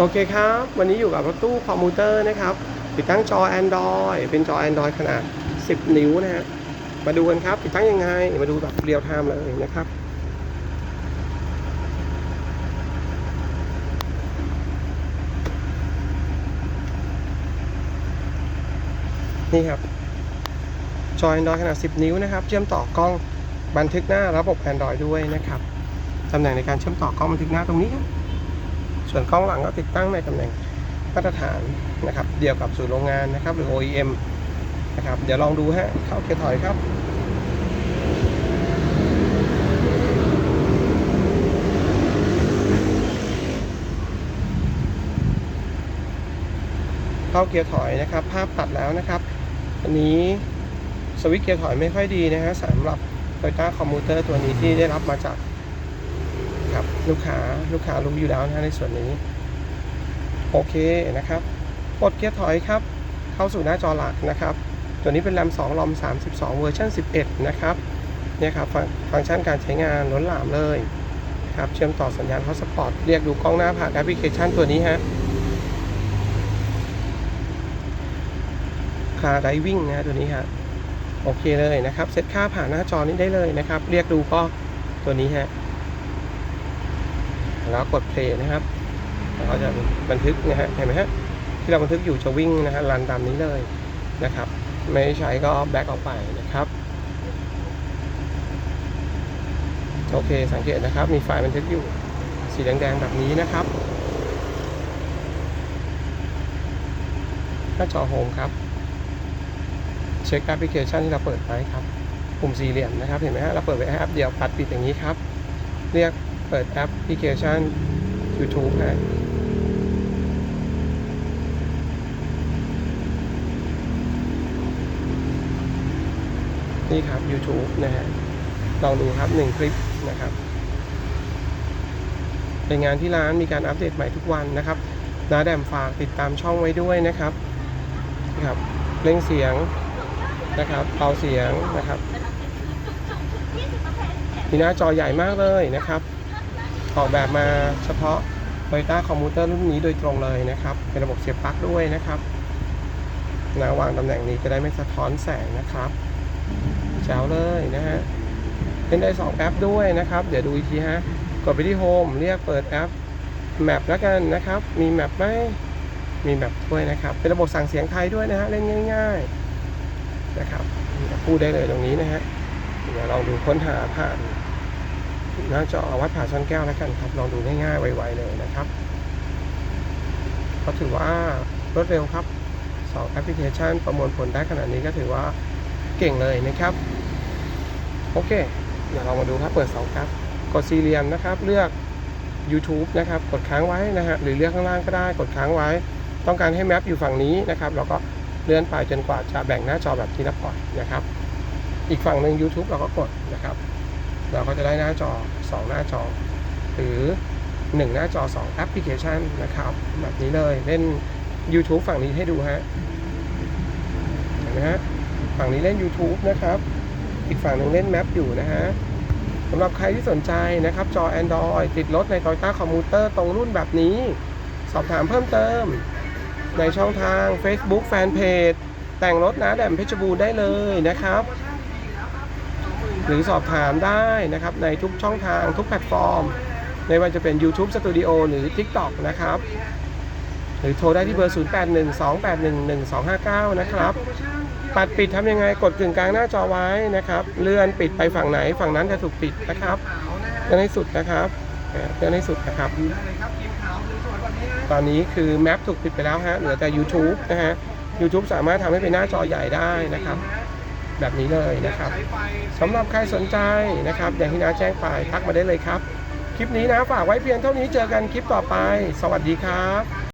โอเคครับ วันนี้อยู่กับรถตู้คอมพิวเตอร์นะครับ ติดตั้งจอ Android เป็นจอ Android ขนาด 10 นิ้วนะฮะ มาดูกันครับ ติดตั้งยังไง มาดูแบบเรียลไทม์เลยนะครับ นี่ครับ จอ Android ขนาด 10 นิ้วนะครับ เชื่อมต่อกล้องบันทึกหน้าระบบ Android ด้วยนะครับ ตำแหน่งในการเชื่อมต่อกล้องบันทึกหน้าตรงนี้ครับ ส่วนกล้องหลังก็ติดตั้งในตำแหน่งมาตรฐานนะครับ เดียวกับศูนย์โรงงานนะครับ หรือ OEM นะครับ เดี๋ยวลองดูฮะเข้าเกียร์ถอยครับเข้าเกียร์ถอยนะครับ ภาพตัดแล้วนะครับ อันนี้สวิตช์เกียร์ถอยไม่ค่อยดีนะฮะสำหรับ Toyota Commuter ตัวนี้ที่ได้รับมาจาก ครับลูกค้าลูกค้ารู้อยู่แล้วนะในส่วนนี้ โอเคนะครับกดเกียร์ถอยครับ เข้าสู่หน้าจอหลักนะครับ ตัวนี้เป็น RAM 2 ROM 32 เวอร์ชัน11 นะครับเนี่ยครับฟังก์ชันการใช้งานล้นหลามเลยครับเชื่อมต่อสัญญาณ Hotspot เรียกดูกล้องหน้าผ่านแอปพลิเคชันตัวนี้ฮะคาไดวิ่งนะตัวนี้ฮะโอเคเลยนะครับ เซตค่าผ่านหน้าจอนี้ได้เลยนะครับ เรียกดูก็ตัวนี้ฮะ แล้วกดเพลย์นะครับแล้วก็จะบันทึกนะฮะเห็นไหมฮะที่เราบันทึกอยู่จะวิ่งนะฮะรันตามนี้เลยนะครับ ไม่ใช้ก็แบ็กออกไปนะครับโอเคสังเกตนะครับ มีไฟล์บันทึกอยู่สีแดงๆแบบนี้นะครับหน้าจอโฮมครับเช็คแอปพลิเคชันที่เราเปิดไว้ครับ ปุ่มสี่เหลี่ยมนะครับ เห็นไหมฮะเราเปิดไว้แอปเดียวปัดปิดอย่างนี้ครับ เรียก เปิดแอปพลิเคชัน YouTube นะนี่ครับ YouTube นะฮะลองดูครับหนึ่งคลิปนะครับเป็นงานที่ร้านมีการอัปเดตใหม่ทุกวันนะครับน้าแดมฝากติดตามช่องไว้ด้วยนะครับนะครับเร่งเสียงนะครับเบาเสียงนะครับมีหน้าจอใหญ่มากเลยนะครับ ออกแบบมาเฉพาะ Toyota Commuter รุ่นนี้โดยตรงเลยนะครับ เป็นระบบเสียบปลั๊กด้วยนะครับนะวางตำแหน่งนี้จะได้ไม่สะท้อนแสงนะครับแจ๋วเลยนะฮะเล่นได้ 2 แอปด้วยนะครับ เดี๋ยวดูอีกทีฮะ กดไปที่ Home เรียกเปิดแอป Map แล้วกันนะครับ มี Map ไหมมี Map ด้วยนะครับ เป็นระบบสั่งเสียงไทยด้วยนะฮะ เล่นง่าย ๆ นะครับพูดได้เลยตรงนี้นะฮะ เดี๋ยวลองดูค้นหาผ่าน น้าจอวัดผ่าช้อนแก้วแล้วกันครับลองดูง่ายๆไวๆเลยนะครับก็ถือว่ารวดเร็วครับสองแอปพลิเคชันประมวลผลได้ขนาดนี้ก็ถือว่าเก่งเลยนะครับ โอเค เดี๋ยวเรามาดูครับเปิด2ครับ กดสี่เหลี่ยมนะครับ เลือก YouTube นะครับ กดค้างไว้นะฮะหรือเลือกข้างล่างก็ได้กดค้างไว้ ต้องการให้แมปอยู่ฝั่งนี้นะครับเราก็เลื่อนไปจนกว่าจะแบ่งหน้าจอแบบที่เราปล่อยนะครับ อีกฝั่งหนึ่ง YouTube เราก็กดนะครับ เราก็จะได้หน้าจอ 2 หน้าจอ หรือ 1 หน้าจอ 2 แอปพลิเคชันนะครับ แบบนี้เลยเล่น YouTube ฝั่งนี้ให้ดูฮะเห็นไหมฮะฝั่งนี้เล่น YouTube นะครับ อีกฝั่งหนึ่งเล่นแมปอยู่นะฮะสำหรับใครที่สนใจนะครับ จอ Android ติดรถใน Toyota Commuter ตรงรุ่นแบบนี้ สอบถามเพิ่มเติม ในช่องทาง Facebook Fanpage แต่งรถนะแดมเพชรบูรณ์ได้เลยนะครับ หรือสอบถามได้นะครับในทุกช่องทางทุกแพลตฟอร์มไม่ว่าจะเป็น YouTube Studio หรือ TikTok นะครับ หรือโทรได้ที่เบอร์ 0812811259 นะครับ ปัดปิดทำยังไงกดกึ่งกลางหน้าจอไว้นะครับ เลื่อนปิดไปฝั่งไหนฝั่งนั้นจะถูกปิดนะครับเลื่อนให้สุดนะครับเลื่อนให้สุดนะครับ ตอนนี้คือแมปถูกปิดไปแล้วฮะเหลือแต่ YouTube นะฮะ YouTube สามารถทำให้เป็นหน้าจอใหญ่ได้นะครับ แบบนี้เลยนะครับสำหรับใครสนใจนะครับ อย่างที่น้าแจ้งไปทักมาได้เลยครับ คลิปนี้นะฝากไว้เพียงเท่านี้เจอกันคลิปต่อไป สวัสดีครับ